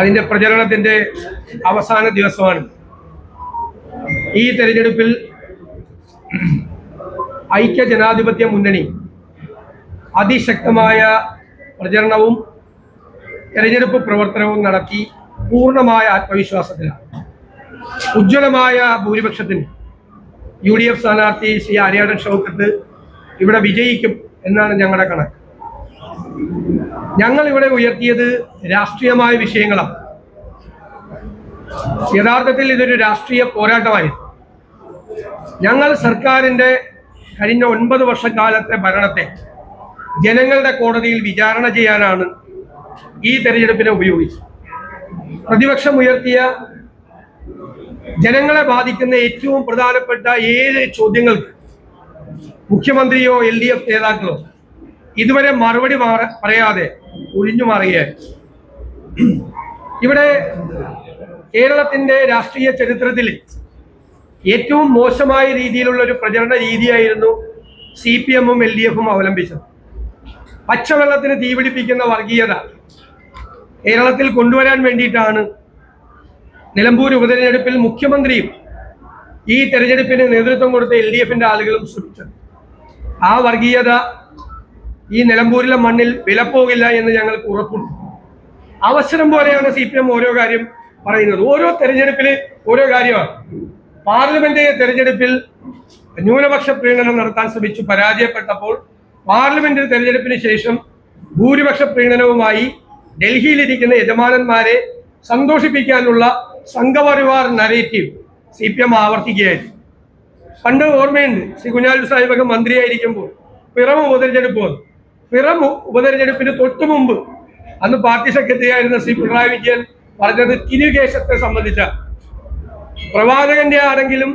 അതിന്റെ പ്രചരണത്തിന്റെ അവസാന ദിവസമാണ്. ഈ തെരഞ്ഞെടുപ്പിൽ ഐക്യ ജനാധിപത്യ മുന്നണി അതിശക്തമായ പ്രചരണവും തെരഞ്ഞെടുപ്പ് പ്രവർത്തനവും നടത്തി പൂർണമായ ആത്മവിശ്വാസത്തിലാണ്. ഉജ്ജ്വലമായ ഭൂരിപക്ഷത്തിന് യു ഡി എഫ് സ്ഥാനാർത്ഥി ശ്രീ ആര്യാടൻ ഷൗക്കത്ത് ഇവിടെ വിജയിക്കും എന്നാണ് ഞങ്ങളുടെ കണക്ക്. ഞങ്ങൾ ഇവിടെ ഉയർത്തിയത് രാഷ്ട്രീയമായ വിഷയങ്ങളാണ്. യഥാർത്ഥത്തിൽ ഇതൊരു രാഷ്ട്രീയ പോരാട്ടമായിരുന്നു. ഞങ്ങൾ സർക്കാരിന്റെ കഴിഞ്ഞ ഒൻപത് വർഷക്കാലത്തെ ഭരണത്തെ ജനങ്ങളുടെ കോടതിയിൽ വിചാരണ ചെയ്യാനാണ് ഈ തെരഞ്ഞെടുപ്പിനെ ഉപയോഗിച്ചത്. പ്രതിപക്ഷം ഉയർത്തിയ ജനങ്ങളെ ബാധിക്കുന്ന ഏറ്റവും പ്രധാനപ്പെട്ട ഏഴ് ചോദ്യങ്ങൾക്ക് മുഖ്യമന്ത്രിയോ എൽ ഡി എഫ് നേതാക്കളോ ഇതുവരെ മറുപടി പറയാതെ ഒഴിഞ്ഞു മാറുകയായിരുന്നു. ഇവിടെ കേരളത്തിന്റെ രാഷ്ട്രീയ ചരിത്രത്തിൽ ഏറ്റവും മോശമായ രീതിയിലുള്ള ഒരു പ്രചരണ രീതിയായിരുന്നു സി പി എമ്മും എൽ ഡി എഫും അവലംബിച്ചത്. പച്ചവെള്ളത്തിന് തീപിടിപ്പിക്കുന്ന വർഗീയത കേരളത്തിൽ കൊണ്ടുവരാൻ വേണ്ടിയിട്ടാണ് നിലമ്പൂർ ഉപതെരഞ്ഞെടുപ്പിൽ മുഖ്യമന്ത്രിയും ഈ തെരഞ്ഞെടുപ്പിന് നേതൃത്വം കൊടുത്ത എൽ ഡി ആളുകളും ശ്രമിച്ചത്. ആ വർഗീയത ഈ നിലമ്പൂരിലെ മണ്ണിൽ വിലപ്പോകില്ല എന്ന് ഞങ്ങൾക്ക് ഉറപ്പുണ്ട്. അവസരം പോലെയാണ് സി പി എം ഓരോ കാര്യം പറയുന്നത്. ഓരോ തെരഞ്ഞെടുപ്പിൽ ഓരോ കാര്യമാണ്. പാർലമെന്റ് തെരഞ്ഞെടുപ്പിൽ ന്യൂനപക്ഷ പ്രീണനം നടത്താൻ ശ്രമിച്ചു പരാജയപ്പെട്ടപ്പോൾ പാർലമെന്റ് തെരഞ്ഞെടുപ്പിന് ശേഷം ഭൂരിപക്ഷ പ്രീണനവുമായി ഡൽഹിയിലിരിക്കുന്ന യജമാനന്മാരെ സന്തോഷിപ്പിക്കാനുള്ള Sangh Parivar narrative C P M ആവർത്തിക്കുകയായിരുന്നു. പണ്ട് ഓർമ്മയുണ്ട് ശ്രീ കുഞ്ഞാലു സാഹിബൊക്കെ മന്ത്രിയായിരിക്കുമ്പോൾ പിറം ഉപതെരഞ്ഞെടുപ്പ് വന്നു. പിറം ഉപതെരഞ്ഞെടുപ്പിന് തൊട്ടു മുമ്പ് അന്ന് പാർട്ടി സെക്രട്ടറി ആയിരുന്ന ശ്രീ പിണറായി വിജയൻ പറഞ്ഞത് തിരുകേശത്തെ സംബന്ധിച്ച പ്രവാചകന്റെ ആണെങ്കിലും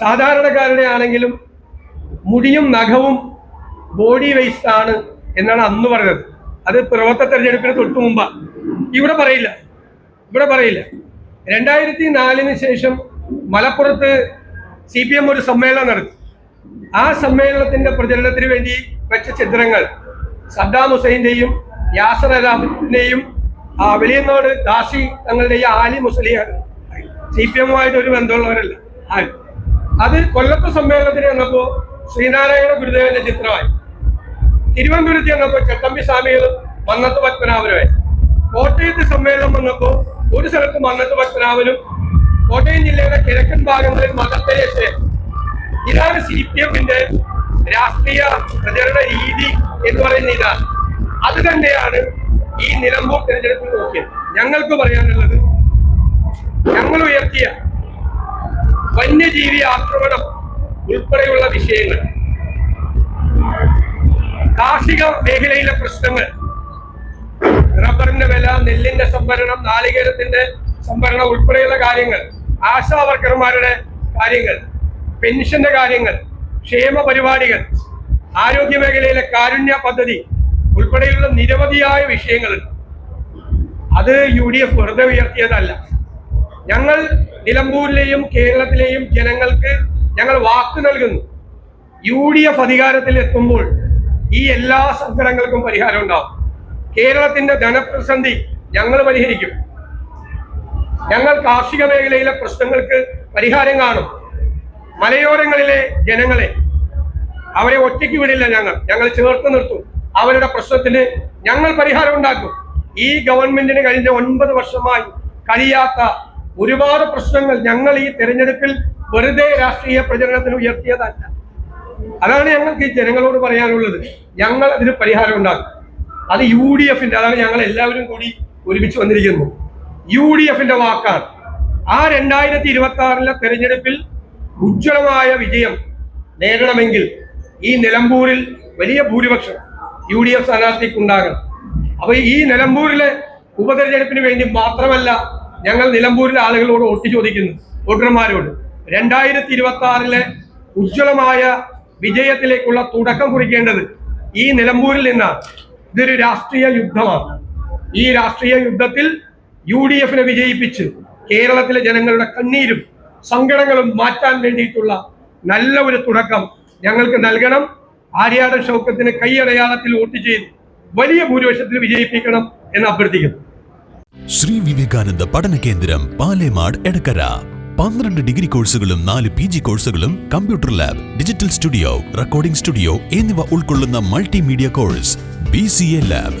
സാധാരണക്കാരുടെ ആണെങ്കിലും മുടിയും നഖവും ബോഡി വേസ്റ്റ് ആണ് എന്നാണ് അന്ന് പറഞ്ഞത്. അത് പ്രവർത്ത തെരഞ്ഞെടുപ്പിന് തൊട്ട് മുമ്പാണ് ഇവിടെ പറയില്ല. ഇവിടെ പറയില്ല. രണ്ടായിരത്തി നാലിന് ശേഷം മലപ്പുറത്ത് സി പി എം ഒരു സമ്മേളനം നടത്തി. ആ സമ്മേളനത്തിന്റെ പ്രചരണത്തിന് വേണ്ടി വെച്ച ചിത്രങ്ങൾ സദ്ദാം ഹുസൈന്റെയും യാസർ അറാബിന്റെയും ആ വെളിയന്നോട് ദാസി തങ്ങളുടെ ഈ ആലി മുസ്ലിയാർ സി പി എമ്മുമായിട്ട് ഒരു ബന്ധമുള്ളവരല്ല. ആരും? അത് കൊല്ലത്തെ സമ്മേളനത്തിന് വന്നപ്പോ ശ്രീനാരായണ ഗുരുദേവന്റെ ചിത്രമായി. തിരുവനന്തപുരത്ത് വന്നപ്പോ ചട്ടമ്പി സ്വാമികളും മന്നത്ത് പത്മനാഭനുമായി. കോട്ടയത്ത് സമ്മേളനം വന്നപ്പോ ഒരു സ്ഥലത്ത് മന്നത്ത് പത്മനാഭനും കോട്ടയം ജില്ലയുടെ കിഴക്കൻ ഭാഗങ്ങളിൽ മദർത്തേശേ ഇതാണ് സി പി എമ്മിന്റെ രാഷ്ട്രീയ പ്രചരണ രീതി എന്ന് പറയുന്ന ഇതാണ്. അത് തന്നെയാണ് ഈ നിലമ്പൂർ തിരഞ്ഞെടുപ്പിൽ നോക്കിയത് ഞങ്ങൾക്ക് പറയാനുള്ളത് ഞങ്ങൾ ഉയർത്തിയ വന്യജീവി ആക്രമണം ഉൾപ്പെടെയുള്ള വിഷയങ്ങൾ കാർഷിക മേഖലയിലെ പ്രശ്നങ്ങൾ റബ്ബറിന്റെ വില നെല്ലിന്റെ സംഭരണം നാളികേരത്തിന്റെ സംഭരണം ഉൾപ്പെടെയുള്ള കാര്യങ്ങൾ ആശാ വർക്കർമാരുടെ കാര്യങ്ങൾ പെൻഷന്റെ കാര്യങ്ങൾ ക്ഷേമ പരിപാടികൾ ആരോഗ്യ മേഖലയിലെ കാരുണ്യ പദ്ധതി ഉൾപ്പെടെയുള്ള നിരവധിയായ വിഷയങ്ങൾ അത് യു ഡി എഫ് വെറുതെ ഉയർത്തിയതല്ല. ഞങ്ങൾ നിലമ്പൂരിലെയും കേരളത്തിലെയും ജനങ്ങൾക്ക് ഞങ്ങൾ വാക്ക് നൽകുന്നു. യു ഡി എഫ് അധികാരത്തിൽ എത്തുമ്പോൾ ഈ എല്ലാ സങ്കടങ്ങൾക്കും പരിഹാരം ഉണ്ടാവും. കേരളത്തിന്റെ ധനപ്രതിസന്ധി ഞങ്ങൾ പരിഹരിക്കും. ഞങ്ങൾ കാർഷിക മേഖലയിലെ പ്രശ്നങ്ങൾക്ക് പരിഹാരം കാണും. മലയോരങ്ങളിലെ ജനങ്ങളെ അവരെ ഒറ്റയ്ക്ക് വിടില്ല ഞങ്ങൾ. ഞങ്ങൾ ചേർത്ത് നിർത്തും. അവരുടെ പ്രശ്നത്തിന് ഞങ്ങൾ പരിഹാരം ഉണ്ടാക്കും. ഈ ഗവൺമെന്റിന് കഴിഞ്ഞ ഒൻപത് വർഷമായി കഴിയാത്ത ഒരുപാട് പ്രശ്നങ്ങൾ ഞങ്ങൾ ഈ തെരഞ്ഞെടുപ്പിൽ വെറുതെ രാഷ്ട്രീയ പ്രചരണത്തിന് ഉയർത്തിയതല്ല. അതാണ് ഞങ്ങൾക്ക് ഈ ജനങ്ങളോട് പറയാനുള്ളത്. ഞങ്ങൾ അതിന് പരിഹാരം ഉണ്ടാക്കും. അത് യു ഡി എഫിന്റെ അതാണ് ഞങ്ങൾ എല്ലാവരും കൂടി ഒരുമിച്ച് വന്നിരിക്കുന്നു. യു ഡി എഫിന്റെ വാക്കാണ്. ആ രണ്ടായിരത്തി ഇരുപത്തി ആറിലെ തെരഞ്ഞെടുപ്പിൽ ഉജ്ജ്വലമായ വിജയം നേടണമെങ്കിൽ ഈ നിലമ്പൂരിൽ വലിയ ഭൂരിപക്ഷം യു ഡി എഫ് സ്ഥാനാർത്ഥിക്ക് ഉണ്ടാകണം അപ്പൊ ഈ നിലമ്പൂരിലെ ഉപതെരഞ്ഞെടുപ്പിന് വേണ്ടി മാത്രമല്ല ഞങ്ങൾ നിലമ്പൂരിലെ ആളുകളോട് ഒട്ടി ചോദിക്കുന്നു വോട്ടർമാരോട്. രണ്ടായിരത്തി ഇരുപത്തി ആറിലെ ഉജ്ജ്വലമായ വിജയത്തിലേക്കുള്ള തുടക്കം കുറിക്കേണ്ടത് ഈ നിലമ്പൂരിൽ നിന്നാണ്. ഇതൊരു രാഷ്ട്രീയ യുദ്ധമാണ്. ഈ രാഷ്ട്രീയ യുദ്ധത്തിൽ യു ഡി എഫിനെ വിജയിപ്പിച്ച് കേരളത്തിലെ ജനങ്ങളുടെ കണ്ണീരും സങ്കടങ്ങളും മാറ്റാൻ വേണ്ടിയിട്ടുള്ള നല്ല ഒരു തുടക്കം ഞങ്ങൾക്ക് നൽകണം. ആര്യാടൻ ഷൗക്കത്തിന് കൈയടയാളത്തിൽ വോട്ട് ചെയ്ത് വലിയ ഭൂരിപക്ഷത്തിൽ വിജയിപ്പിക്കണം എന്ന് അഭ്യർത്ഥിക്കുന്നു. ശ്രീ വിവേകാനന്ദ പഠന കേന്ദ്രം പാലേമാട് എടക്കര. പന്ത്രണ്ട് ഡിഗ്രി കോഴ്സുകളും നാല് പി ജി കോഴ്സുകളും computer lab digital studio recording studio എന്നിവ ഉൾക്കൊള്ളുന്ന multimedia course B C A lab.